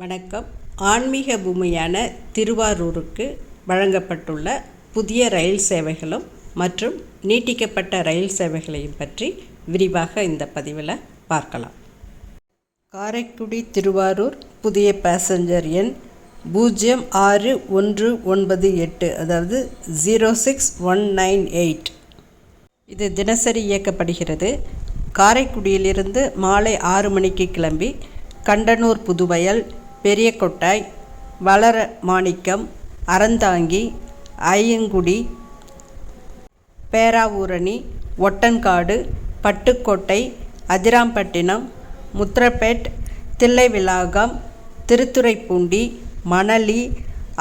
வணக்கம். ஆன்மீக பூமியான திருவாரூருக்கு வழங்கப்பட்டுள்ள புதிய ரயில் சேவைகளும் மற்றும் நீட்டிக்கப்பட்ட ரயில் சேவைகளையும் பற்றி விரிவாக இந்த பதிவில் பார்க்கலாம். காரைக்குடி திருவாரூர் புதிய பேசஞ்சர் எண் பூஜ்ஜியம் ஆறு ஒன்று ஒன்பது எட்டு அதாவது zero six one nine eight இது தினசரி இயக்கப்படுகிறது. காரைக்குடியிலிருந்து மாலை ஆறு மணிக்கு கிளம்பி கண்டனூர் புதுவயல் பெரிய கொட்டாய் வளர மாணிக்கம் அறந்தாங்கி ஐயங்குடி பேராவூரணி ஒட்டன்காடு பட்டுக்கோட்டை அதிராம்பட்டினம் முத்திரப்பேட் தில்லைவிலாகம் திருத்துறைப்பூண்டி மணலி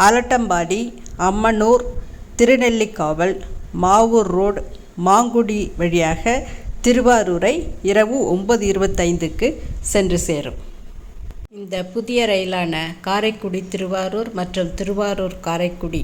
ஆலட்டம்பாடி அம்மனூர் திருநெல்லிக்காவல் மாவூர் ரோடு மாங்குடி வழியாக திருவாரூரை இரவு ஒன்பது இருபத்தைந்துக்கு சென்று சேரும். இந்த புதிய ரயிலான காரைக்குடி திருவாரூர் மற்றும் திருவாரூர் காரைக்குடி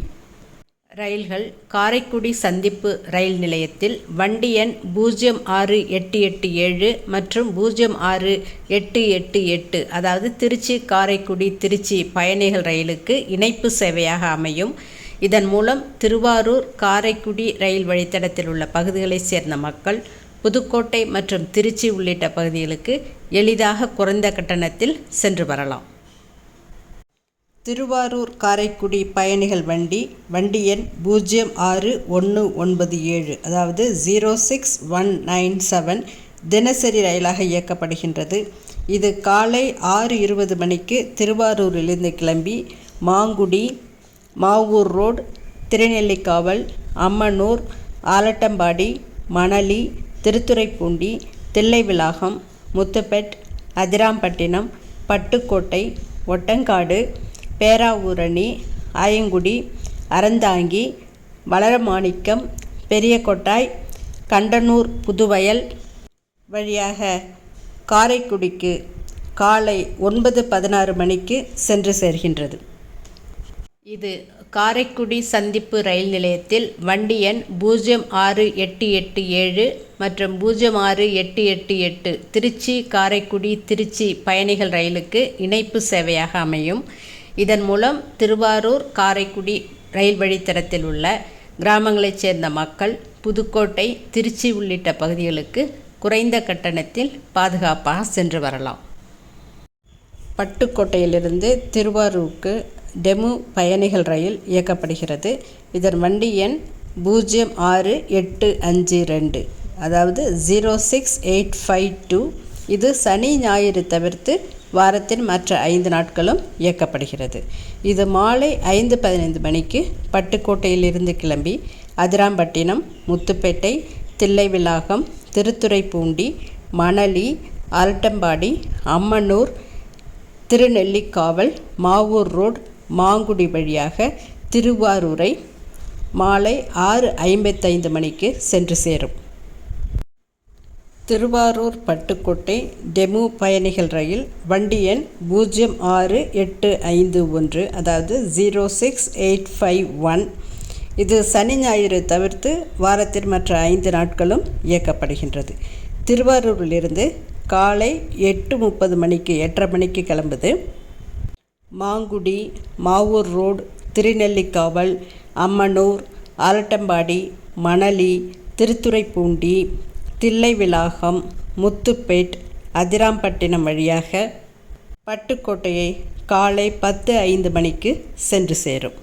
ரயில்கள் காரைக்குடி சந்திப்பு ரயில் நிலையத்தில் வண்டி எண் பூஜ்ஜியம் ஆறு எட்டு எட்டு ஏழு மற்றும் பூஜ்ஜியம் ஆறு எட்டு எட்டு எட்டு அதாவது திருச்சி காரைக்குடி திருச்சி பயணிகள் ரயிலுக்கு இணைப்பு சேவையாக அமையும். இதன் மூலம் திருவாரூர் காரைக்குடி ரயில் வழித்தடத்தில் உள்ள பகுதிகளைச் சேர்ந்த மக்கள் புதுக்கோட்டை மற்றும் திருச்சி உள்ளிட்ட பகுதிகளுக்கு எளிதாக குறைந்த கட்டணத்தில் சென்று வரலாம். திருவாரூர் காரைக்குடி பயணிகள் வண்டி வண்டி எண் பூஜ்ஜியம் ஆறு ஒன்று ஒன்பது ஏழு அதாவது zero six one nine seven தினசரி ரயிலாக இயக்கப்படுகின்றது. இது காலை ஆறு இருபது மணிக்கு திருவாரூரிலிருந்து கிளம்பி மாங்குடி மாவூர் ரோடு திருநெல்லிக்காவல் அம்மனூர் ஆலட்டம்பாடி மணலி திருத்துறைப்பூண்டி தில்லைவிளாகம் முத்துப்பேட் அதிராம்பட்டினம் பட்டுக்கோட்டை ஒட்டங்காடு பேராவூரணி ஆயங்குடி அறந்தாங்கி வளரமாணிக்கம் பெரியகொட்டாய் கண்டனூர் புதுவயல் வழியாக காரைக்குடிக்கு காலை ஒன்பது பதினாறு மணிக்கு சென்று சேர்கின்றது. இது காரைக்குடி சந்திப்பு ரயில் நிலையத்தில் வண்டி எண் பூஜ்ஜியம் ஆறு எட்டு எட்டு ஏழு மற்றும் பூஜ்ஜியம் ஆறு எட்டு எட்டு எட்டு திருச்சி காரைக்குடி திருச்சி பயணிகள் ரயிலுக்கு இணைப்பு சேவையாக அமையும். இதன் மூலம் திருவாரூர் காரைக்குடி ரயில் வழித்தடத்தில் உள்ள கிராமங்களைச் சேர்ந்த மக்கள் புதுக்கோட்டை திருச்சி உள்ளிட்ட பகுதிகளுக்கு குறைந்த கட்டணத்தில் பாதுகாப்பாக சென்று வரலாம். பட்டுக்கோட்டையிலிருந்து திருவாரூருக்கு டெமு பயணிகள் ரயில் இயக்கப்படுகிறது. இதன் வண்டி எண் பூஜ்ஜியம் ஆறு எட்டு அஞ்சு ரெண்டு. அதாவது zero six eight five two. இது சனி ஞாயிறு தவிர்த்து வாரத்தின் மற்ற ஐந்து நாட்களும் இயக்கப்படுகிறது. இது மாலை ஐந்து பதினைந்து மணிக்கு பட்டுக்கோட்டையிலிருந்து கிளம்பி அதிராம்பட்டினம் முத்துப்பேட்டை தில்லைவிளாகம் திருத்துறைப்பூண்டி மணலி அரட்டம்பாடி அம்மனூர் திருநெல்லிக்காவல் மாவூர் ரோடு மாங்குடி வழியாக திருவாரூரை மாலை ஆறு ஐம்பத்தைந்து மணிக்கு சென்று சேரும். திருவாரூர் பட்டுக்கோட்டை டெமு பயணிகள் ரயில் வண்டி எண் பூஜ்ஜியம் ஆறு எட்டு ஐந்து ஒன்று அதாவது zero six eight five one. இது சனி ஞாயிறு தவிர்த்து வாரத்தின் மற்ற ஐந்து நாட்களும் இயக்கப்படுகின்றது. திருவாரூரிலிருந்து காலை எட்டு முப்பது மணிக்கு எட்டரை மணிக்கு கிளம்புது. மாங்குடி மாவூர் ரோடு திருநெல்லிக்காவல் அம்மனூர் ஆலட்டம்பாடி மணலி திருத்துறைப்பூண்டி தில்லைவிளாகம் முத்துப்பேட் அதிராம்பட்டினம் வழியாக பட்டுக்கோட்டையை காலை பத்து ஐந்து மணிக்கு சென்று சேரும்.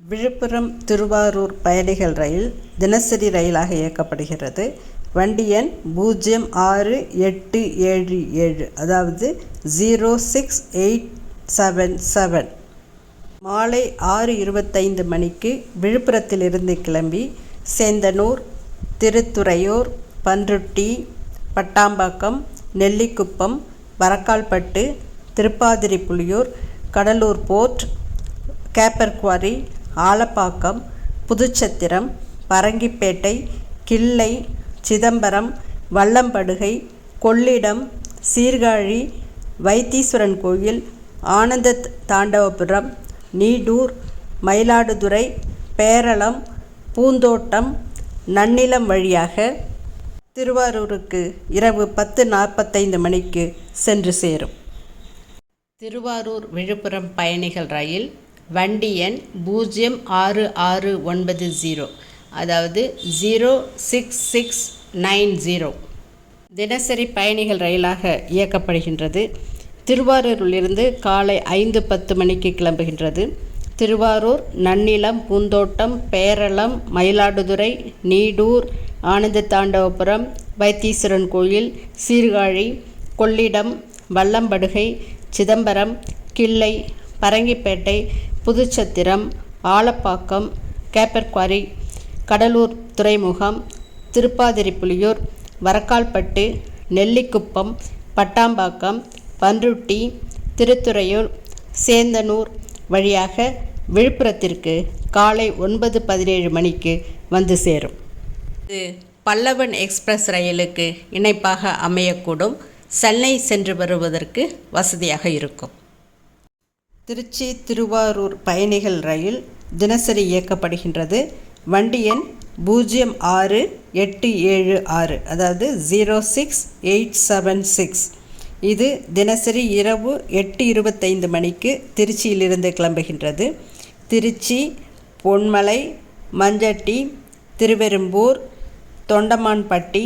விழுப்புரம் திருவாரூர் பயணிகள் ரயில் தினசரி ரயிலாக இயக்கப்படுகிறது. வண்டி எண் பூஜ்ஜியம் ஆறு எட்டு ஏழு ஏழு அதாவது zero six eight seven seven. மாலை ஆறு இருபத்தைந்து மணிக்கு விழுப்புரத்திலிருந்து கிளம்பி Sendanur Thiruthuraiyur Panruti Pattambakkam Nellikuppam Varakalpattu Thiruppathiripuliyur Cuddalore port Capper Quarry Alappakkam Puduchatram Parangipettai Killai Chidambaram Vallampadugai Kollidam Sirkazhi Vaitheeswaran Koil Anantha Thandavapuram Needur Mayiladuthurai Peralam பூந்தோட்டம் நன்னிலம் வழியாக திருவாரூருக்கு இரவு பத்து நாற்பத்தைந்து மணிக்கு சென்று சேரும். திருவாரூர் விழுப்புரம் பயணிகள் ரயில் வண்டி எண் பூஜ்ஜியம் ஆறு ஆறு ஒன்பது ஜீரோ அதாவது zero six six nine zero. தினசரி பயணிகள் ரயிலாக இயக்கப்படுகின்றது. திருவாரூரிலிருந்து காலை ஐந்து பத்து மணிக்கு கிளம்புகின்றது. திருவாரூர் நன்னிலம் பூந்தோட்டம் பேரளம் மயிலாடுதுறை நீடூர் ஆனந்த தாண்டவபுரம் வைத்தீஸ்வரன் கோயில் சீர்காழி கொள்ளிடம் வல்லம்படுகை சிதம்பரம் கிள்ளை பரங்கிப்பேட்டை புதுச்சத்திரம் ஆலப்பாக்கம் கேப்பர்குவாரி கடலூர் துறைமுகம் திருப்பாதிரிப்புலியூர் வரக்கால்பட்டு நெல்லிக்குப்பம் பட்டாம்பாக்கம் பன்ருட்டி திருத்துறையூர் சேந்தனூர் வழியாக விழுப்புரத்திற்கு காலை ஒன்பது பதினேழு மணிக்கு வந்து சேரும். இது பல்லவன் எக்ஸ்பிரஸ் ரயிலுக்கு இணைப்பாக அமையக்கூடும். சென்னை சென்று வருவதற்கு வசதியாக இருக்கும். திருச்சி திருவாரூர் பயணிகள் ரயில் தினசரி இயக்கப்படுகின்றது. வண்டி எண் பூஜ்ஜியம் ஆறு எட்டு ஏழு ஆறு அதாவது zero six eight seven six. இது தினசரி இரவு எட்டு இருபத்தைந்து மணிக்கு திருச்சியிலிருந்து கிளம்புகின்றது. திருச்சி பொன்மலை மஞ்சட்டி திருவெரும்பூர் தொண்டமான்பட்டி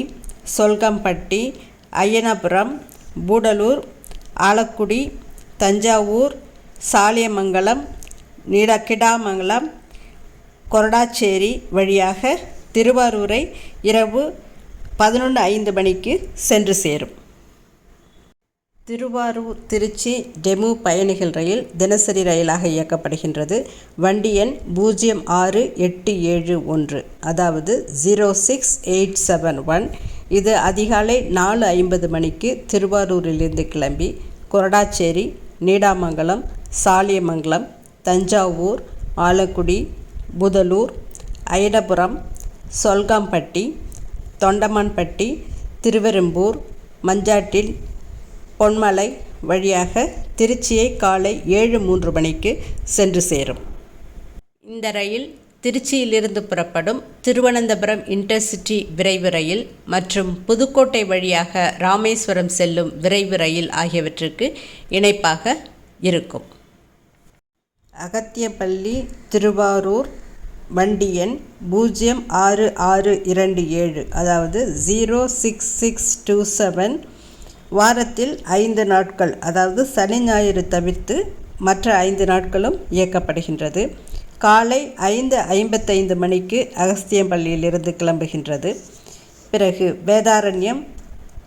சொல்கம்பட்டி அய்யனபுரம் பூடலூர் ஆலக்குடி தஞ்சாவூர் சாலியமங்கலம் நீடக்கிடாமங்கலம் கொரடாச்சேரி வழியாக திருவாரூரை இரவு பதினொன்று ஐந்து மணிக்கு சென்று சேரும். திருவாரூர் திருச்சி டெமு பயணிகள் ரயில் தினசரி ரயிலாக இயக்கப்படுகின்றது. வண்டி எண் பூஜ்ஜியம் ஆறு எட்டு ஏழு ஒன்று அதாவது zero six eight seven one இது அதிகாலை நாலு ஐம்பது மணிக்கு திருவாரூரிலிருந்து கிளம்பி கொரடாச்சேரி நீடாமங்கலம் சாலியமங்கலம் தஞ்சாவூர் ஆலக்குடி புதலூர் ஐடபுரம் சொல்காம்பட்டி தொண்டமான்பட்டி திருவெரும்பூர் மஞ்சாட்டில் பொன்மலை வழியாக திருச்சியை காலை ஏழு மூன்று மணிக்கு சென்று சேரும். இந்த ரயில் திருச்சியிலிருந்து புறப்படும் திருவனந்தபுரம் இன்டர்சிட்டி விரைவு ரயில் மற்றும் புதுக்கோட்டை வழியாக ராமேஸ்வரம் செல்லும் விரைவு ரயில் ஆகியவற்றுக்கு இணைப்பாக இருக்கும். அகத்தியப்பள்ளி திருவாரூர் வண்டி எண் பூஜ்ஜியம் ஆறு ஆறு இரண்டு ஏழு அதாவது zero six six two seven வாரத்தில் ஐந்து நாட்கள் அதாவது சனி ஞாயிறு தவிர்த்து மற்ற ஐந்து நாட்களும் இயக்கப்படுகின்றது. காலை ஐந்து ஐம்பத்தைந்து மணிக்கு அகஸ்தியம்பள்ளியிலிருந்து கிளம்புகின்றது. பிறகு வேதாரண்யம்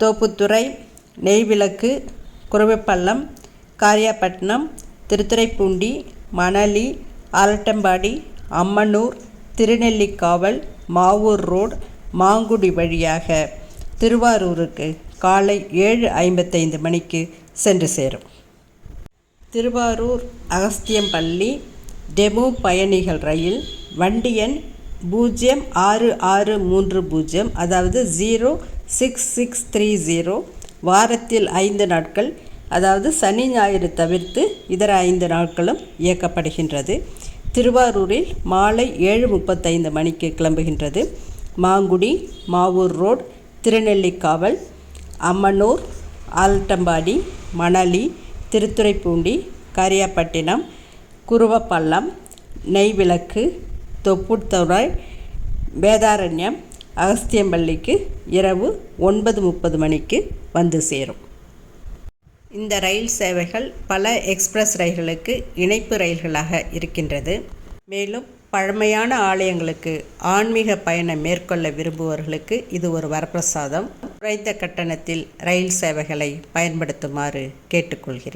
தோப்புத்துறை நெய்விளக்கு குருவைப்பள்ளம் காரியாப்பட்டினம் திருத்துறைப்பூண்டி மணலி ஆலட்டம்பாடி அம்மனூர் திருநெல்லிக்காவல் மாவூர் ரோடு மாங்குடி வழியாக திருவாரூருக்கு காலை ஏழு ஐம்பத்தைந்து மணிக்கு சென்று சேரும். திருவாரூர் அகஸ்தியம்பள்ளி டெமு பயணிகள் ரயில் வண்டி எண் பூஜ்ஜியம் ஆறு ஆறு மூன்று பூஜ்ஜியம் அதாவது zero six six three zero வாரத்தில் ஐந்து நாட்கள் அதாவது சனி ஞாயிறு தவிர்த்து இதர ஐந்து நாட்களும் இயக்கப்படுகின்றது. திருவாரூரில் மாலை ஏழு முப்பத்தைந்து மணிக்கு கிளம்புகின்றது. மாங்குடி மாவூர் ரோட் திருநெல்லிக்காவல் அம்மனூர் ஆல்டம்பாடி மணலி திருத்துறைப்பூண்டி கரியாப்பட்டினம் குருவப்பள்ளம் நெய்விளக்கு தொப்புத்துறை வேதாரண்யம் அகஸ்தியம்பள்ளிக்கு இரவு ஒன்பது முப்பது மணிக்கு வந்து சேரும். இந்த ரயில் சேவைகள் பல எக்ஸ்பிரஸ் ரயில்களுக்கு இணைப்பு ரயில்களாக இருக்கின்றது. மேலும் பழமையான ஆலயங்களுக்கு ஆன்மீக பயணம் மேற்கொள்ள விரும்புவர்களுக்கு இது ஒரு வரப்பிரசாதம். குறைந்த கட்டணத்தில் ரயில் சேவைகளை பயன்படுத்துமாறு கேட்டுக்கொள்கிறேன்.